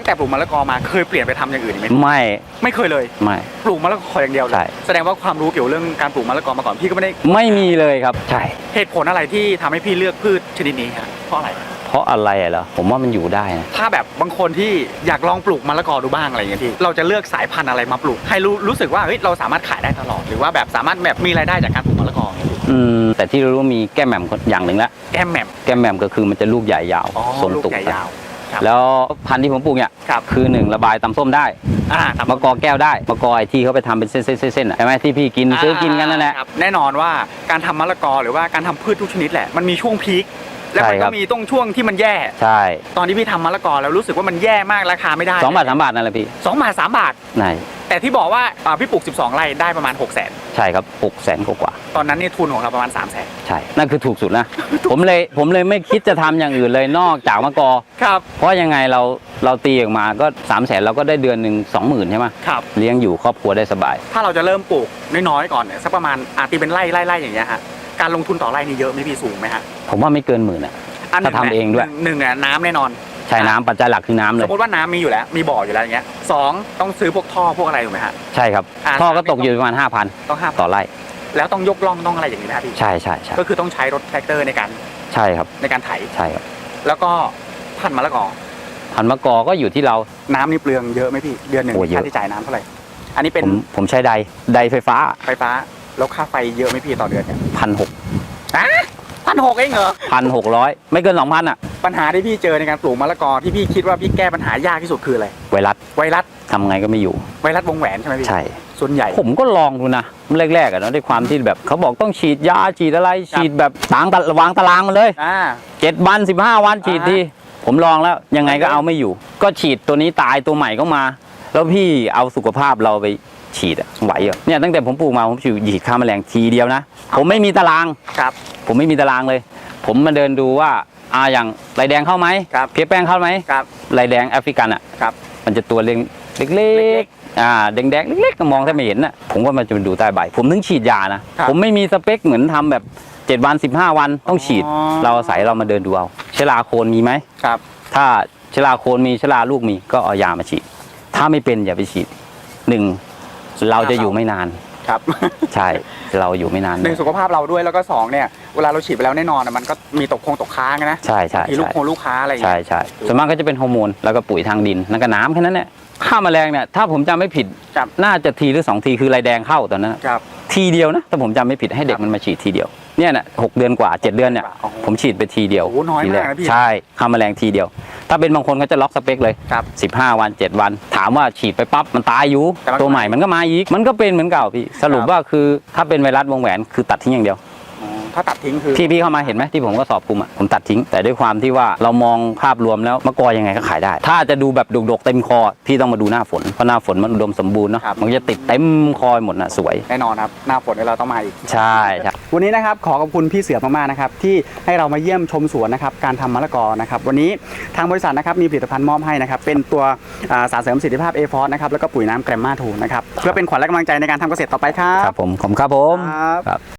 ตั้งแต่ปลูกมะละกอมาเคยเปลี่ยนไปทำอย่างอื่นอีกไหมไม่ไม่เคยเลยไม่ ปลูกมะละกออย่างเดียวเลใช่ ยแสดงว่าความรู้เกี่ยวเรื่องการปลูกมะละกอมาก่อนพี่ก็ไม่ได้ไม่มีเลยครับ ใช่ เหตุผลอะไรที่ทำให้พี่เลือกพืชชนิดนี้ฮะเพราะอะไร เพราะอะไรอะเหรอผมว่ามันอยู่ได้นะถ้าแบบบางคนที่อยากลองปลูกมะละกอดูบ้างอะไรอย่างเงี้ยพี่เราจะเลือกสายพันธุ์อะไรมาปลูก ให้รู้รู้สึกว่าเฮ้ยเราสามารถขายได้ตลอดหรือว่าแบบสามารถแบบมีรายได้จากการปลูกมะละกอเนี่ยพี่อืมแต่ที่รู้ๆมีแก้มแหม่มอย่างหนึ่งละแก้มแหม่ม แก้มแหม่มก็คือมันจะลูกใหญ่ยาวอ๋อทรงลูกตุกใหญ่ยาว ครับแล้วพันธุ์ที่ผมปลูกเนี่ยครับคือหนึ่งระบายตำส้มได้อ่าทำมะกอแก้วได้มะกอไอที่เขาไปทำเป็นเส้นๆๆๆอะใช่ไหมที่พี่กินซื้อกินกันนั่นแหละ ครับแน่นอนว่าการทำมะละกอหรือว่าการทำพืชทุกชนิดแหละมันมีช่วงพีคแล้วมันใช่ครัก็บ มีต้องช่วงที่มันแย่ ใช่ตอนที่พี่ทำมะละกอแล้วรู้สึกว่ามันแย่มากราคาไม่ได้สองบาทสามบาทนั่นแหละพี่สองบาทสามบาท ไหน แต่ที่บอกว่าอ่าพี่ปลูก 12 ไร่ได้ประมาณ 6 0 0 0 0นใช่ครับหกแสนกว่าตอนนั้นเนี่ยทุนของเราประมาณ 3 0 0 0 0นๆใช่ นั่นคือถูกสุดนะ ผมเลยผมเลยไม่คิดจะทำอย่างอื่นเลยนอกจากมะกอ ครับ เพราะยังไงเราเราตีออกมาก็3ามแสนเราก็ได้เดือนหนึ่งสองหมื่นใช่ไหมครับ เลี้ยงอยู่ครอบครัวได้สบาย ถ้าเราจะเริ่มปลูกน้อยๆก่อนเนี่ยสักประมาณอาตีเป็นไร่ไร่ไร่อย่างเงี้ยฮะการลงทุนต่อไร่นี่เยอะไหมพี่สูงไหมฮะผมว่าไม่เกินหมื่นอะ อันหนึ่ถ้าทำเองด้วย หนึ่หนึ่งเนี่ยน้ำแน่นอน ใช่น้ำปัจจัยหลักคือน้ำเลสย มมติว่าน้ำมีอยู่แล้ว มีบ่ออยู่แล้วอย่างเงี้ยสองต้องซื้อพวกท่อพวกอะไรถูกไหมฮะ ใช่ครับอ่า ท่อก็ตกอยู่ประมาณห้าพันต้องห้ามต่อไร่แล้วต้องยกล่องต้องอะไรอย่างนี้ไหมครับพี่ใช่ใช่ใช่ก็คือต้องใช้รถแทรกเตอร์ในการใช่ครับในการไถ ใช่ครับแล้วก็พันธุ์มะละกอ พันธุ์มะกอก็อยู่ที่เรา น้ำนี่เปลืองเยอะไหมพี่ เดือนหนึ่งโอ้เยอะ ค่าใช้จ่ายน้ำเท่าไหร่ อันนี้เป็นผมผมใช้ใดใดไฟฟ้าไฟฟ้า แล้วค่าไฟเยอะไหมพี่ต่อเดือนเนี่ยพันหกพันหกเองเหรอพันหกร้อยไม่เกินสองพันอะ ปัญหาที่พี่เจอในการปลูกมะละกอที่พี่คิดว่าพี่แก้ปัญหายากที่สุดคืออะไรไวรัสไวรัสทำไงก็ไม่อยู่ ไวรัสวงแหวนใช่ไหมพี่ใช่ ส่วนใหญ่ ผมก็ลองดูนะแรกๆอะเนาะด้วยความที่แบบเขาบอกต้องฉีดยาฉีดอะไรฉีดแบบตางตะวางตารางมาเลยอ่า เจ็ดวันสิบห้าวันฉีดอ่าทีผมลองแล้วยังไงก็เอาไม่อยู่ ก็ฉีดตัวนี้ตายตัวใหม่ก็มา แล้วพี่เอาสุขภาพเราไปฉีดอะไหวเหรอเนี่ยตั้งแต่ผมปลูกมาผมฉีดฉีดฆ่าแมลงทีเดียวนะ ผมไม่มีตาราง ครับ ผมผมไม่มีตารางเลย ผมมาเดินดูว่า อ่าอย่างไรแดงเข้าไหมครับเพี้ยแป้งเข้าไหมครับไรแดงแอฟริกันอะครับมันจะตัวเล็กเล็เล็กกๆอ่าแดงๆเล็กๆก็มองแทบไม่เห็นน่ะผมว่ามันจะเป็นดูใต้ใบ ผมถึงฉีดยานะครับผมไม่มีสเปคเหมือนทำแบบ7วัน15วันต้องฉีดอ๋อเราอาศัยเรามาเดินดูเอาเชื้อราโคนมีไหมครับ ถ้าเชื้อราโคนมีเชื้อราลูกมีก็เอายามาฉีด ถ้าไม่เป็นอย่าไปฉีดหนึ่งเราจะอยู่ไม่นาน ครับ ใช่เราอยู่ไม่นานหนึ่งสุขภาพเราด้วยแล้วก็สองเนี่ยเวลาเราฉีดไปแล้วแน่นอนอะมันก็มีตกคงตกค้างนะใช่ใช่ทีลูกใช่คงลูกค้าอะไรอย่างใช่เงี้ยใช่ส่วนมากก็จะเป็นฮอร์โมนแล้วก็ปุ๋ยทางดินแล้วก็น้ำแค่นั้นแหละฆ่าแมลงเนี่ยถ้าผมจำไม่ผิดครับน่าจะทีหรือสองทีคือลายแดงเข้าตอนนั้นครับ ทีเดียวนะถ้าผมจำไม่ผิดให้เด็คกรับมันมาฉีดทีเดียวเนี่ยน่ะหกเดือนกว่าเจ็ดเดือนเนี่ย โอ้โหผมฉีดไปทีเดียวโอ้โหน้อยทีแรมากนะพี่ ใช่ฆ่าแมลงทีเดียว ถ้าเป็นบางคนก็จะล็อกสเปคเลยครับ15 วัน 7 วัน ถามว่าฉีดไปปั๊บมันตายอยู่ แต่มัน ตัวใหม่มันก็มาอีก มันก็เป็นเหมือนเก่าพี่ สรุปครับว่าคือถ้าเป็นไวรัสวงแหวนคือตัดทิ้งอย่างเดียวอ๋อ ถ้าตัดทิ้งคือพี่พี่เข้ามาเห็นไหมที่ผมก็สอบคุมอะผมตัดทิ้ง แต่ด้วยความที่ว่าเรามองภาพรวมแล้วมะกอยังไงก็ขายได้ ถ้าจะดูแบบดกๆเต็มคอพี่ต้องมาดูหน้าฝนเพราะหน้าฝนมันอุดมสมบูรณ์เนาะมันก็จะติดเต็มคอหมดน่ะสวย แน่นอนครับ หน้าฝนเวลาต้องมาอีก ใช่ใช่ วันนี้นะครับขอขอบคุณพี่เสือมากๆนะครับที่ให้เรามาเยี่ยมชมสวนนะครับการทำมะละกอนะครับวันนี้ทางบริษัทนะครับมีผลิตภัณฑ์มอบให้นะครับเป็นตัวอ่าสารเสริมประสิทธิภาพเอฟอสนะครับแล้วก็ปุ๋ยน้ำแกรมมาทูนะครับเพื่อเป็นขวัญและกำลังใจในการทำเกษตรต่อไปครับ ครับผมขอบคุณครับผม ครับครับ